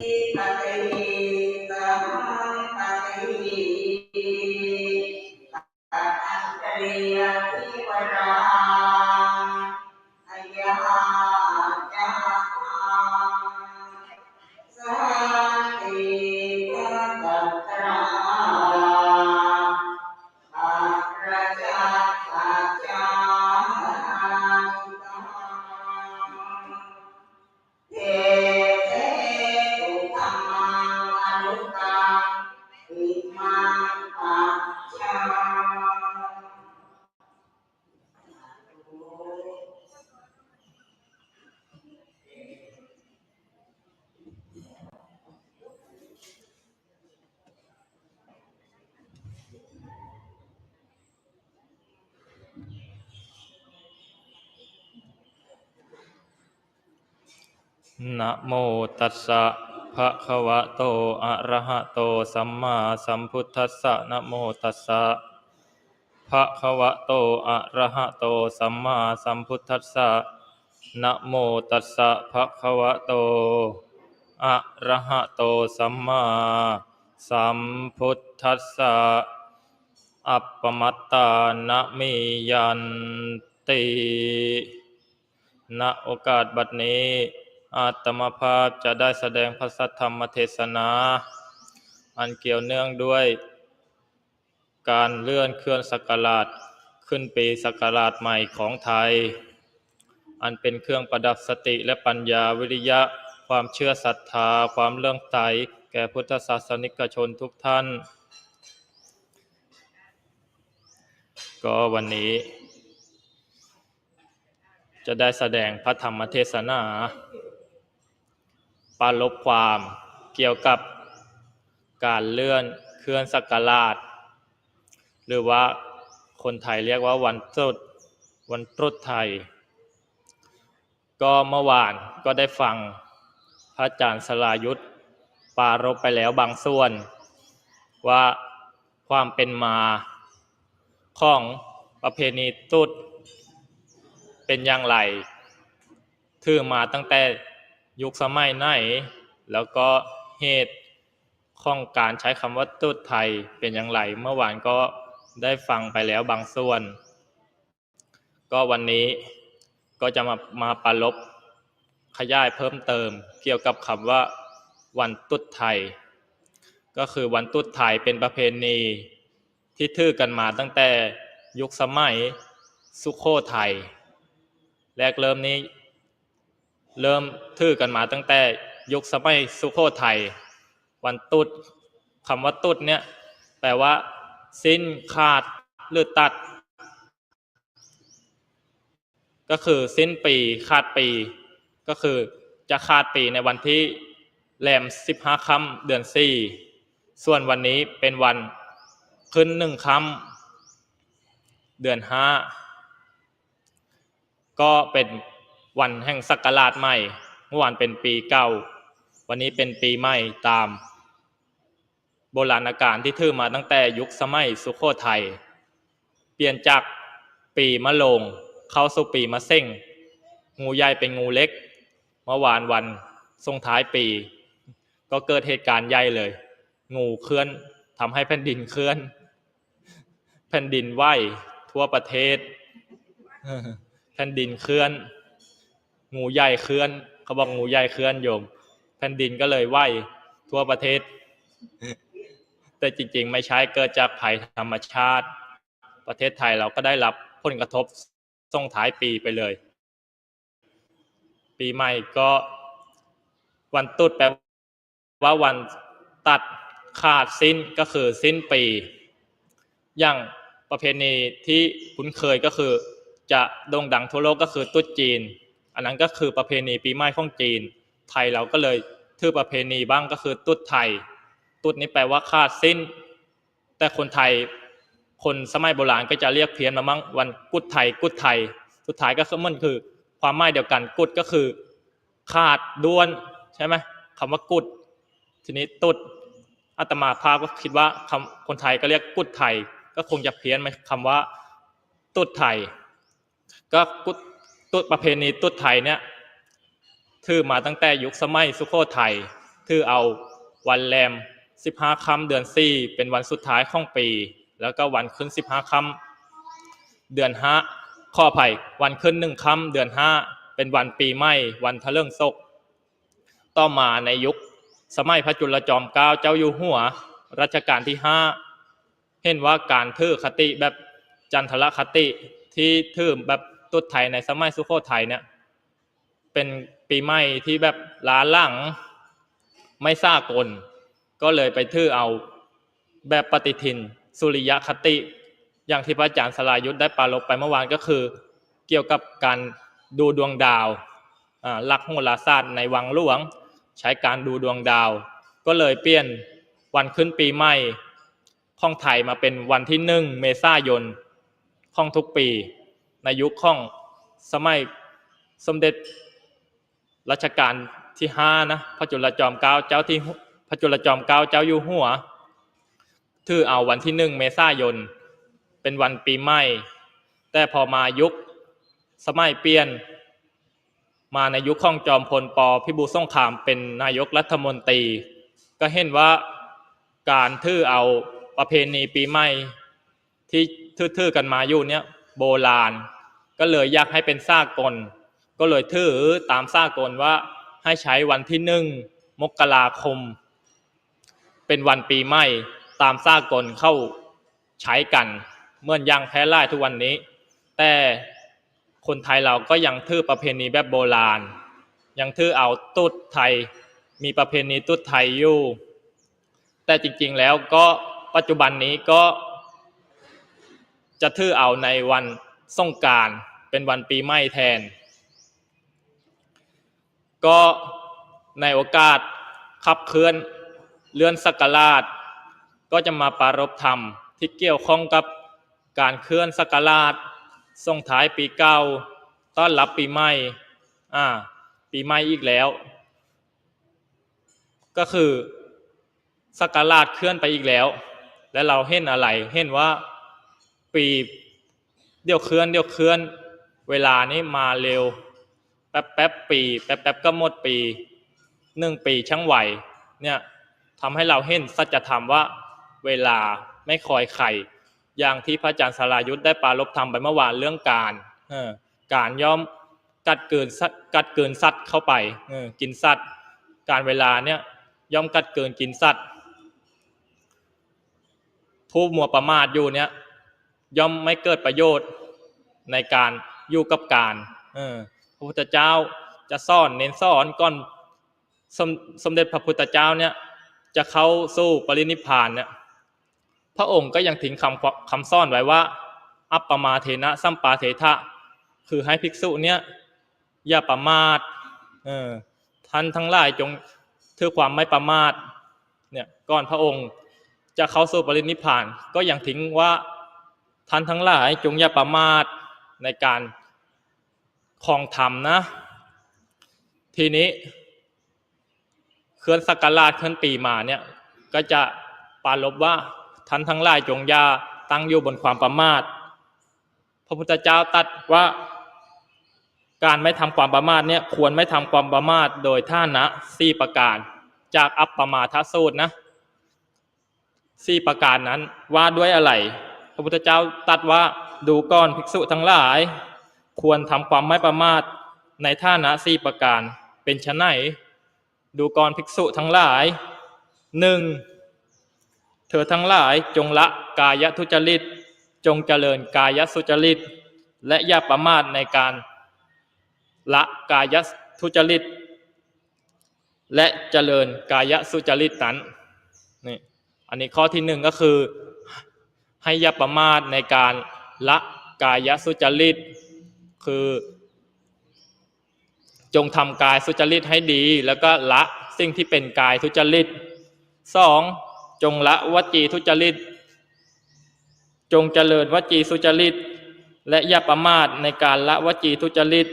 ปฏิ นะโมตัสสะภะคะวะโต อะระหะโต สัมมาสัมพุทธัสสะนะโมตัสสะภะคะวะโต อะระหะโต สัมมาสัมพุทธัสสะนะโมตัสสะภะคะวะโต อะระหะโต สัมมาสัมพุทธัสสะ อัปปมัตตานะมิยันติณโอกาสบัดนี้ อาตมาภาพจะได้แสดงพระสัทธรรมเทศนา อันเกี่ยวเนื่องด้วย การเลื่อนเคลื่อนศักราชขึ้นปีศักราชใหม่ของไทย อันเป็นเครื่องประดับสติและปัญญาวิริยะ ความเชื่อศรัทธา ความเลื่อมใสแก่พุทธศาสนิกชนทุกท่าน ก็วันนี้ จะได้แสดงพระธรรมเทศนา ปาลบความเกี่ยวกับการเลื่อนเคลื่อนสักราชหรือว่าคนไทยเรียกว่าวันตรุษวันตรุษไทย ก็เมื่อวานก็ได้ฟังพระอาจารย์สลายุทธปารบไปแล้วบางส่วน ว่าความเป็นมาของประเพณีตรุษเป็นอย่างไรถือมาตั้งแต่ ยุคสมัยไหน แล้วก็เหตุของการใช้คำว่าตุดไทยเป็นอย่างไร เมื่อวานก็ได้ฟังไปแล้วบางส่วน ก็วันนี้ก็จะมามาปรารบขยายเพิ่มเติม เกี่ยวกับคำว่า วันตรุษไทย ก็คือวันตรุษไทยเป็นประเพณีที่ถือกันมาตั้งแต่ยุคสมัยสุโขทัยแรกเริ่มนี้ เริ่มถือกันมาตั้งแต่ยุคสมัยสุโขทัยวันตุดคำว่าตุดเนี่ยแปลว่า สิ้นขาดหรือตัด ก็คือสิ้นปีขาดปี ก็คือจะขาดปีในวันที่แรมสิบห้าค่ำเดือนสี่ส่วนวันนี้เป็นวันขึ้นหนึ่งค่ำเดือนห้าก็เป็น วันแห่งศักราชใหม่ เมื่อวานเป็นปีเก่า วันนี้เป็นปีใหม่ตาม โบราณกาลที่ถือมาตั้งแต่ยุคสมัยสุโขทัย เปลี่ยนจากปีมะโรงเข้าสู่ปีมะเส้งงูใหญ่เป็นงูเล็ก เมื่อวานวันส่งท้ายปี ก็เกิดเหตุการณ์ใหญ่เลย งูเคลื่อนทำให้แผ่นดินเคลื่อน แผ่นดินไหวทั่วประเทศ แผ่นดินเคลื่อน งูใหญ่เคลื่อน เขาบอกงูใหญ่เคลื่อนโยม แผ่นดินก็เลยไหวทั่วประเทศ แต่จริง ๆ ไม่ใช่เกิดจากภัยธรรมชาติ ประเทศไทยเราก็ได้รับผลกระทบส่งท้ายปีไปเลย ปีใหม่ก็วันตรุษแปลว่าวันตัดขาดสิ้นก็คือสิ้นปี อย่างประเพณีที่คุ้นเคยก็คือจะโด่งดังทั่วโลกก็คือตรุษจีน อันนั้นก็คือประเพณีปีใหม่ของจีน ไทยเราก็เลยถือประเพณีบ้างก็คือตรุษไทยตรุษนี้แปลว่าขาดสิ้น แต่คนไทยคนสมัยโบราณก็จะเรียกเพี้ยนมามั่งวันกุดไทยกุดไทย สุดท้ายก็คือมันคือ ความหมายเดียวกันกุดก็คือ ขาดด้วนใช่ไหมคำว่ากุด ทีนี้ตุดอาตมาภาพก็คิดว่าคำคนไทยก็เรียกกุดไทย ก็คงจะเพี้ยนไหมคำว่าตุดไทย ก็กุด ตุ๊ดประเพณีตุ๊ดไทยเนี่ยถือมาตั้งแต่ยุคสมัยสุโขทัยถือเอาวันแรมสิบห้าค่ำเดือนสี่เป็นวันสุดท้ายของปี แล้วก็วันขึ้นสิบห้าค่ำเดือนห้าข้ออภัยวันขึ้นหนึ่งค่ำเดือนห้าเป็นวันปีใหม่วันทะเลิงศก ต่อมาในยุคสมัยพระจุลจอมเกล้าเจ้าอยู่หัวรัชกาลที่ห้าเห็นว่าการถือคติแบบจันทรคติที่ถือแบบ ตุดไทยในสมัยสุโขทัยเนี่ย เป็นปีใหม่ที่แบบล้าหลังไม่สากล ก็เลยไปถือเอาแบบปฏิทิน สุริยคติ อย่างที่พระอาจารย์สลายุทธได้ปารภไปเมื่อวานก็คือ เกี่ยวกับการดูดวงดาวอ่าหลักโหราศาสตร์ในวังหลวง ใช้การดูดวงดาว ก็เลยเปลี่ยนวันขึ้นปีใหม่ของไทยมาเป็นวันที่หนึ่งเมษายนของทุกปี ในยุคของสมัยสมเด็จรัชกาลที่ห้านะพระจุลจอมเกล้าเจ้าที่พระจุลจอมเกล้าเจ้าอยู่หัวถือเอาวันที่หนึ่งเมษายน เป็นวันปีใหม่ แต่พอมายุคสมัยเปลี่ยน มาในยุคของจอมพลปพิบูลสงครามเป็นนายกรัฐมนตรี ก็เห็นว่าการถือเอาประเพณีปีใหม่ที่ทื่อๆกันมาอยู่เนี่ย โบราณ ก็เลยอยากให้เป็นสากล ก็เลยถือตามสากลว่าให้ใช้วันที่หนึ่งมกราคม เป็นวันปีใหม่ตามสากลเข้าใช้กันเมื่อนยังแพ้ไล่ทุกวันนี้ แต่คนไทยเราก็ยังถือประเพณีแบบโบราณ ยังถือเอาตุ๊ดไทย มีประเพณีตุ๊ดไทยอยู่ แต่จริงๆแล้วก็ปัจจุบันนี้ก็ จะถือเอาในวันสงการเป็นวันปีใหม่แทน ก็ในโอกาสขับเคลื่อนเลื่อนสักราช ก็จะมาปรารภธรรมที่เกี่ยวข้องกับการเคลื่อนสักราชส่งท้ายปีเก่าต้อนรับปีใหม่อ่าปีใหม่อีกแล้ว ก็คือสักราชเคลื่อนไปอีกแล้ว และเราเห็นอะไรเห็นว่า ปีเดี๋ยวเคลื่อนเดี๋ยวเคลื่อน เวลานี้มาเร็ว แป๊บแป๊บปีแป๊บแป๊บก็หมดปีหนึ่งปีช่างไหวเนี่ยทำให้เราเห็นสัจธรรมว่า เวลาไม่คอยใครอย่างที่พระอาจารย์สารายุทธได้ปารบธรรมไปเมื่อวานเรื่องการออการย่อมกัดเกินสัตว์กัดเกินสัตว์เข้าไปออกินสัตว์ การเวลาเนี่ยย่อมกัดเกินกินสัตว์ผู้มัวประมาทอยู่เนี่ย ย่อมไม่เกิดประโยชน์ในการอยู่กับการเออพระพุทธเจ้าจะสอนเน้นสอนก่อนสมสมเด็จพระพุทธเจ้าเนี่ยจะเข้าสู้ปรินิพพานเนี่ยพระองค์ก็ยังทิ้งคำคำซ่อนไว้ว่า อัปปมาเทนะสัมปาเททะคือให้ภิกษุเนี่ยอย่าประมาทเออท่านทั้งหลายจงถือความไม่ประมาทเนี่ยก่อนพระองค์จะเข้าสู่ปรินิพพานก็ยังทิ้งว่า ท่านทั้งหลายจงอย่าประมาทในการครองธรรมนะ ทีนี้เคลื่อนสักการาชเคลื่อนปีมาเนี่ยก็จะปารบว่าท่านทั้งหลายจงอย่าตั้งอยู่บนความประมาท พระพุทธเจ้าตัดว่าการไม่ทำความประมาทเนี่ยควรไม่ทำความประมาทโดยท่านะสี่ประการ จากอัปปมาทสูตรนะสี่ประการนั้นว่าด้วยอะไร ระพุทธเจ้าตัดว่าดูก่อนภิกษุทั้งหลาย ควรทำความไม่ประมาทในท่านะสี่ประการเป็นชนไหน ดูก่อนภิกษุทั้งหลายหนึ่งเธอทั้งหลายจงละกายทุจริต จงเจริญกายสุจริต และอย่าประมาทในการละกายทุจริต และเจริญกายสุจริตนั้นนี่อันนี้ข้อที่หนึ่งก็คือ ให้ย่าประมาทในการละกายสุจริต คือ จงทำกายสุจริตให้ดี แล้วก็ละสิ่งที่เป็นกายทุจริตสองจงละวจีทุจริต จงเจริญวจีสุจริต และอย่าประมาทในการละวจีทุจริต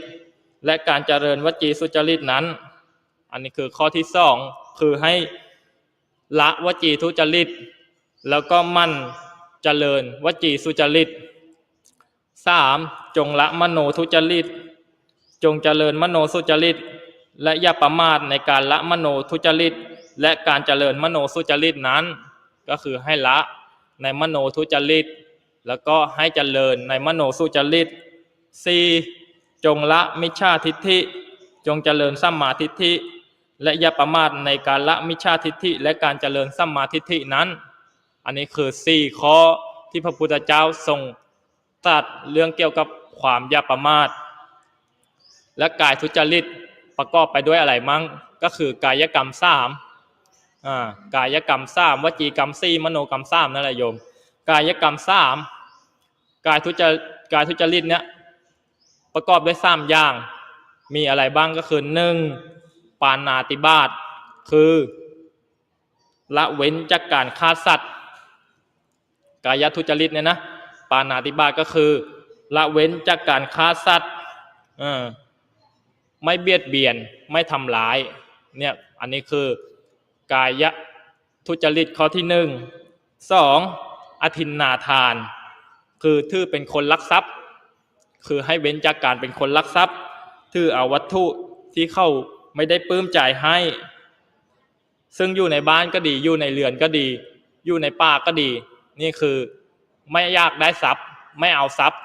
และการเจริญวจีสุจริตนั้น อันนี้คือข้อที่สองคือให้ละวจีทุจริต แล้วก็มั่น เจริญวจีสุจริตสามจงละมโนทุจริต จงเจริญมโนสุจริต และอย่าประมาทในการละมโนทุจริต และการเจริญมโนสุจริตนั้น ก็คือให้ละในมโนทุจริต แล้วก็ให้เจริญในมโนสุจริต 4. จงละมิจฉาทิฏฐิ จงเจริญสัมมาทิฏฐิ และอย่าประมาทในการละมิจฉาทิฏฐิ และการเจริญสัมมาทิฏฐินั้น อันนี้คือ4ข้อที่พระพุทธเจ้าทรงตรัสเรื่องเกี่ยวกับความยาประมาท และกายทุจริตประกอบไปด้วยอะไรมั่งก็คือกายกรรมสามอ่ากายกรรมสามวจีกรรมสี่มโนกรรมสามนั่นแหละโยม กายกรรมสามกายทุจริตกายทุจริตเนี่ยประกอบด้วยสามอย่าง มีอะไรบ้างก็คือหนึ่งปานาติบาตคือละเว้นจากการฆ่าสัตว์ กายทุจริตเนี่ยนะปานาติบาตก็คือ ละเว้นจากการฆ่าสัตว์ไม่เบียดเบียนไม่ทำร้ายเนี่ยอันนี้คือกายทุจริตข้อที่หนึ่งสองอธินนาทาน คือถือเป็นคนลักทรัพย์ คือให้เว้นจากการเป็นคนลักทรัพย์ถือเอาวัตถุที่เข้าไม่ได้ปลื้มใจให้ ซึ่งอยู่ในบ้านก็ดี อยู่ในเรือนก็ดี อยู่ในป่าก็ดี นี่คือไม่อยากได้ทรัพย์ ไม่เอาทรัพย์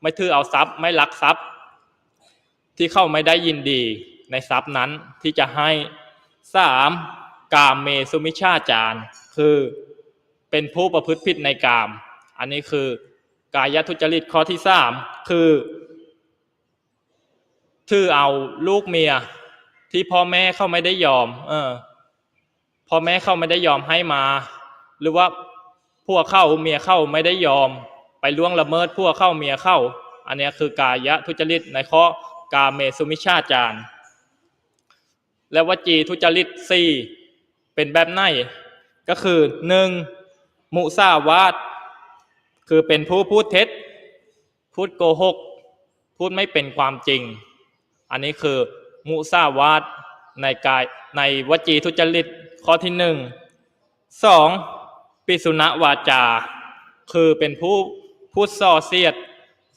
ไม่ถือเอาทรัพย์ ไม่ลักทรัพย์ ที่เข้าไม่ได้ยินดีในทรัพย์นั้นที่จะให้สามกามเมสุมิชาจารคือเป็นผู้ประพฤติผิดในกาม อันนี้คือกายทุจริตข้อที่สามคือถือเอาลูกเมียที่พ่อแม่เขาไม่ได้ยอม เออ พ่อแม่เขาไม่ได้ยอมให้มา หรือว่า พวกเข้าเมียเข้าไม่ได้ยอม ไปล่วงละเมิดพวกเข้าเมียเข้า อันนี้คือกายะทุจริตในข้อกาเมสุมิชาจารและวจีทุจริตสี่เป็นแบบไหนก็คือหนึ่งมุสาวาทคือเป็นผู้พูดเท็จ พูดโกหก พูดไม่เป็นความจริง อันนี้คือมุสาวาทในกายในวจีทุจริตข้อที่หนึ่งสอง ปิสุณวาจา คือเป็นผู้พูดส่อเสียด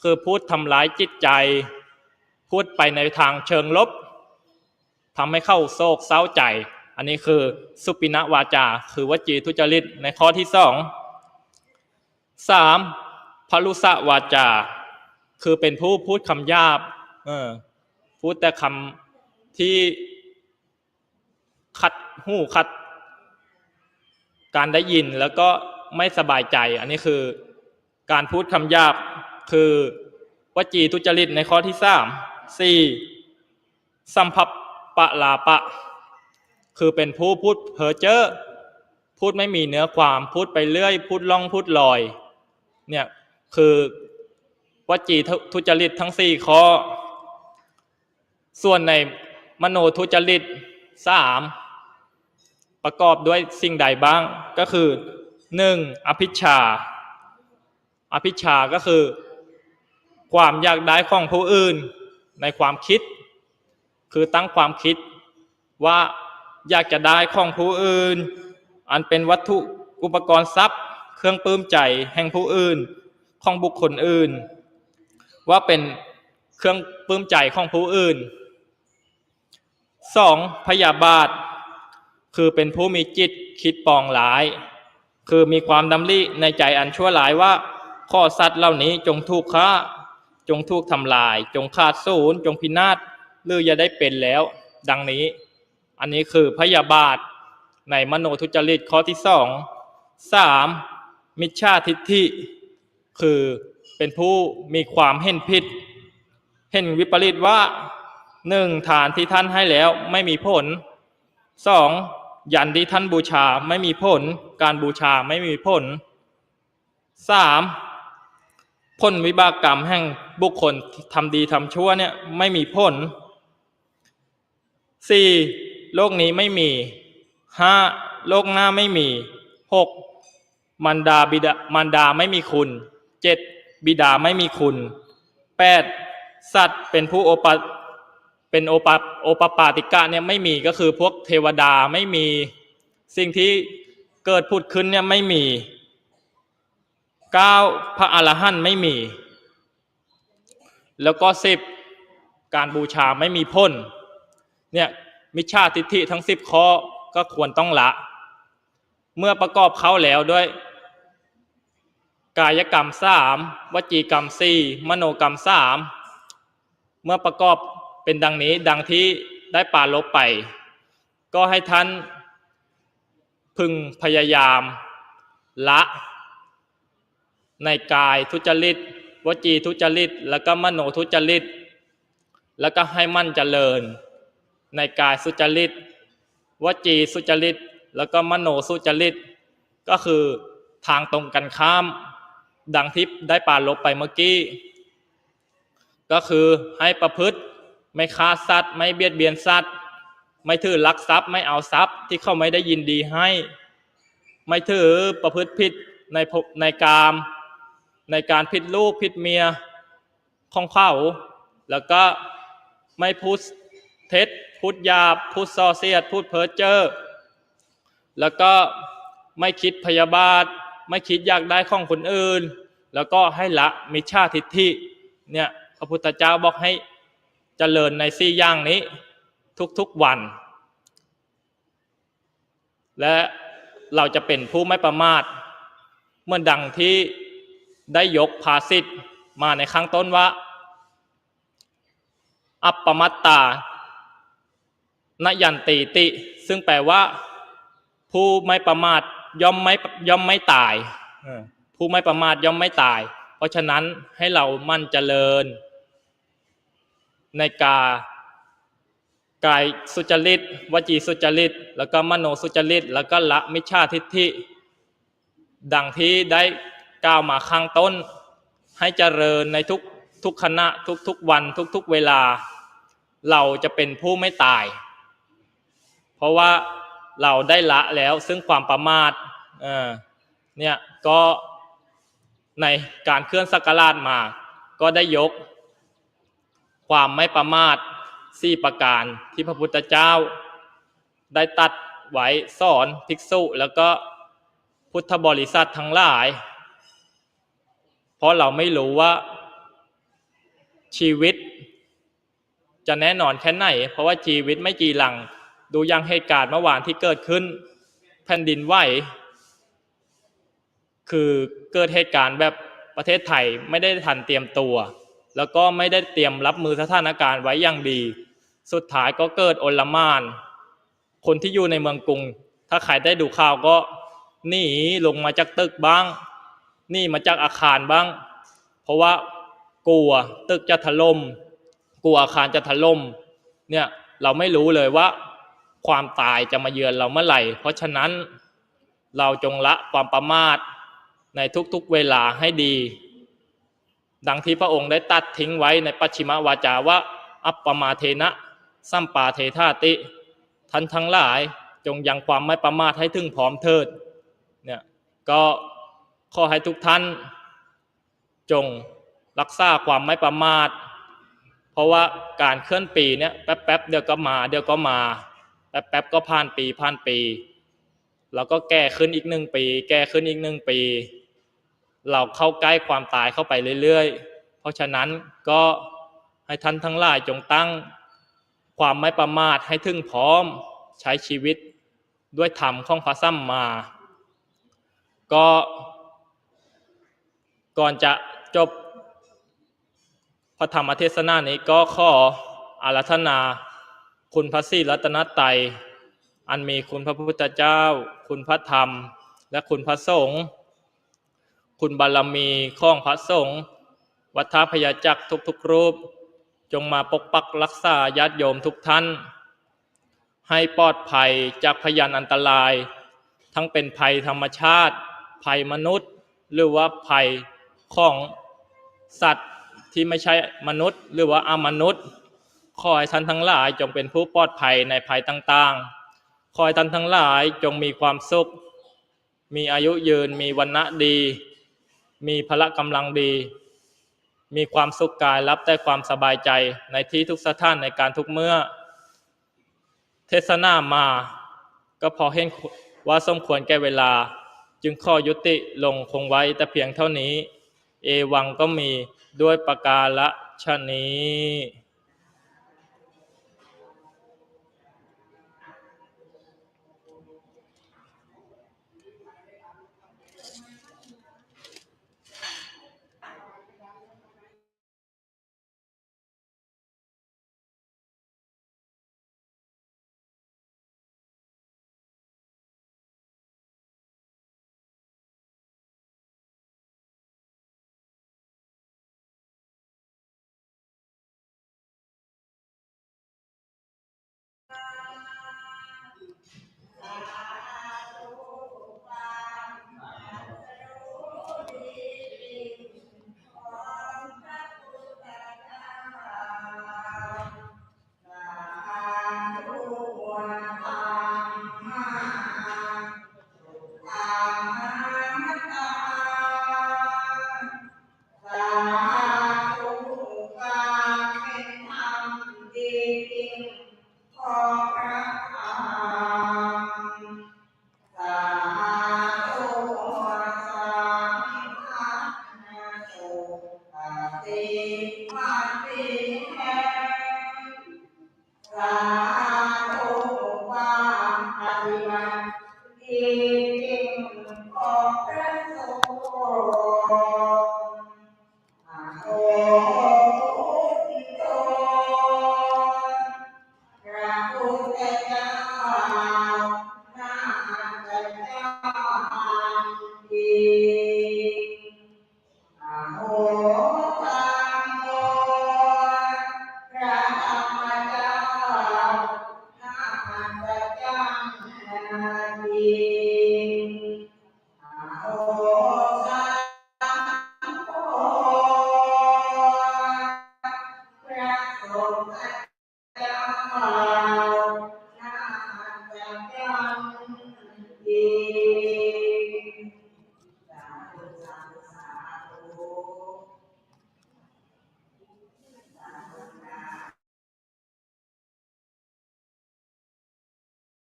คือพูดทำร้ายจิตใจ พูดไปในทางเชิงลบทำให้เข้าโศกเศร้าใจ อันนี้คือสุปิณวาจา คือวจีทุจริตในข้อที่สองสามพลุสวาจา คือเป็นผู้พูดคำหยาบเออพูดแต่คำที่ขัดหูขัด การได้ยินแล้วก็ไม่สบายใจ อันนี้คือ การพูดคำหยาบคือวจีทุจริตในข้อที่สามสี่สัมภปะลาปะ คือเป็นผู้พูดเพ้อเจ้อพูดไม่มีเนื้อความพูดไปเรื่อย พูดล่องพูดลอย เนี่ยคือวจีทุจริตทั้งสี่ข้อ ส่วนในมโนทุจริตสาม ประกอบด้วยสิ่งใดบ้างก็คือหนึ่งอภิชา อภิชาก็คือ ความอยากได้ของผู้อื่นในความคิด คือตั้งความคิดว่าอยากจะได้ของผู้อื่น อันเป็นวัตถุอุปกรณ์ทรัพย์ เครื่องปลื้มใจแห่งผู้อื่นของบุคคลอื่น ว่าเป็นเครื่องปลื้มใจของผู้อื่นสองพยาบาท คือเป็นผู้มีจิตคิดปองหลาย คือมีความดำริในใจอันชั่วหลายว่า ข้อสัตว์เหล่านี้จงถูกฆ่า จงถูกทำลาย จงขาดสูญจงพินาศหรืออย่าได้เป็นแล้ว ดังนี้ อันนี้คือพยาบาทในมโนทุจริตข้อที่สองสามมิจฉาทิฏฐิคือเป็นผู้มีความเห็นผิด เห็นวิปริตว่าหนึ่งฐานที่ท่านให้แล้วไม่มีผลสอง ยันที่ท่านบูชาไม่มีผล การบูชาไม่มีผลสามผลวิบากกรรมแห่งบุคคลทำดีทำชั่วเนี่ยไม่มีผลสี่โลกนี้ไม่มีห้าโลกหน้าไม่มีหกมันดาบิดามันดาไม่มีคุณเจ็ดบิดาไม่มีคุณแปดสัตว์เป็นผู้โอปะ เป็นโอปโอปปาติกะเนี่ยไม่มีก็คือพวกเทวดาไม่มีสิ่งที่เกิดพูดขึ้นเนี่ยไม่มีเก้าพระอรหันต์ไม่มี แล้วก็สิบการบูชาไม่มีพ้นเนี่ยมิจฉาทิฏฐิทั้งสิบข้อก็ควรต้องละ เมื่อประกอบเขาแล้วด้วย กายกรรมสามวจีกรรมสี่มโนกรรมสามเมื่อประกอบ เป็นดังนี้ดังที่ได้ปาลบไป ก็ให้ท่านพึงพยายามละในกายทุจริต วจีทุจริต แล้วก็มโนทุจริต แล้วก็ให้มั่นเจริญ ในกายสุจริต วจีสุจริต แล้วก็มโนสุจริต ก็คือทางตรงกันข้าม ดังที่ได้ปาลบไปเมื่อกี้ ก็คือให้ประพฤติ ไม่ฆ่าสัตว์ ไม่เบียดเบียนสัตว์ ไม่ถือลักทรัพย์ ไม่เอาทรัพย์ที่เขาไม่ได้ยินดีให้ ไม่ถือประพฤติผิดในในกาม ในการผิดลูกผิดเมียของเขาแล้วก็ไม่พูดเท็จพูดหยาบพูดส่อเสียด พูดเพ้อเจ้อแล้วก็ไม่คิดพยาบาท ไม่คิดอยากได้ของคนอื่น แล้วก็ให้ละมิจฉาทิฏฐิเนี่ยพระพุทธเจ้าบอกให้ เจริญในสี่อย่างนี้ทุกๆวัน และเราจะเป็นผู้ไม่ประมาทเมื่อดังที่ได้ยกภาษิตมาในข้างต้นว่า อัปปมัตตานยันติติ ซึ่งแปลว่า ผู้ไม่ประมาทย่อมไม่ย่อมไม่ตายผู้ไม่ประมาทย่อมไม่ตาย เพราะฉะนั้นให้เรามั่นเจริญ ในกากายสุจริต วจีสุจริต แล้วก็มโนสุจริต แล้วก็ละมิจฉาทิฏฐิ ดังที่ได้กล่าวมาข้างต้น ให้เจริญในทุกทุกขณะทุกทุกวันทุกทุกเวลา เราจะเป็นผู้ไม่ตาย เพราะว่าเราได้ละแล้วซึ่งความประมาทเนี่ยก็ในการเคลื่อนสักการาชมา ก็ได้ยก ความไม่ประมาทสี่ประการที่พระพุทธเจ้า ได้ตัดไว้สอนภิกษุแล้วก็พุทธบริษัททั้งหลาย เพราะเราไม่รู้ว่าชีวิต จะแน่นอนแค่ไหน เพราะว่าชีวิตไม่กี่หลัง ดูย่างเหตุการณ์เมื่อวานที่เกิดขึ้น แผ่นดินไหวคือเกิดเหตุการณ์แบบประเทศไทยไม่ได้ทันเตรียมตัว แล้วก็ไม่ได้เตรียมรับมือสถานการณ์ไว้อย่างดี สุดท้ายก็เกิดโอลมาน คนที่อยู่ในเมืองกรุง ถ้าใครได้ดูข่าวก็หนีลงมาจากตึกบ้างหนีมาจากอาคารบ้าง เพราะว่ากลัวตึกจะถล่มกลัวอาคารจะถล่มเนี่ยเราไม่รู้เลยว่า ความตายจะมาเยือนเราเมื่อไหร่ เพราะฉะนั้นเราจงละความประมาทในทุกๆเวลาให้ดี ดังที่พระองค์ได้ตัดทิ้งไว้ในปัจฉิมวาจาว่า อัปปมาเทนะสัมปาเทธาติท่านทั้งหลายจงยังความไม่ประมาทให้ถึงพร้อมเถิดเนี่ยก็ขอให้ทุกท่าน จงรักษาความไม่ประมาท เพราะว่าการเคลื่อนปีเนี่ยแป๊บๆเดี๋ยวก็มา เดี๋ยวก็มาแป๊บๆก็ผ่านปีผ่านปี แล้วก็แก่ขึ้นอีกหนึ่งปี แก่ขึ้นอีกหนึ่งปี เราเข้าใกล้ความตายเข้าไปเรื่อยๆ เพราะฉะนั้นก็ให้ท่านทั้งหลายจงตั้งความไม่ประมาทให้ถึงพร้อมใช้ชีวิตด้วยธรรมของพระสัมมา ก็ก่อนจะจบพระธรรมเทศนานี้ก็ขออารัธนาคุณพระศรีรัตนตยอันมีคุณพระพุทธเจ้า คุณพระธรรม และคุณพระสงฆ์ คุณบารมีข้องพระสงฆ์วัฏพยาจักรทุกรูป จงมาปกปักรักษาญาติโยมทุกท่าน ให้ปลอดภัยจากพยานอันตราย ทั้งเป็นภัยธรรมชาติ ภัยมนุษย์ หรือว่าภัยของสัตว์ที่ไม่ใช่มนุษย์ หรือว่าอมนุษย์ขอให้ท่านทั้งหลายจงเป็นผู้ปลอดภัยในภัยต่างๆ ขอให้ท่านทั้งหลายจงมีความสุข มีอายุยืน มีวันณะดี มีพละกำลังดี มีความสุขกายรับได้ความสบายใจในที่ทุกสถานในการทุกเมื่อ เทศนามา ก็พอเห็นว่าสมควรแก่เวลา จึงข้อยุติลงคงไว้แต่เพียงเท่านี้ เอวังก็มีด้วยประกาละชะนี้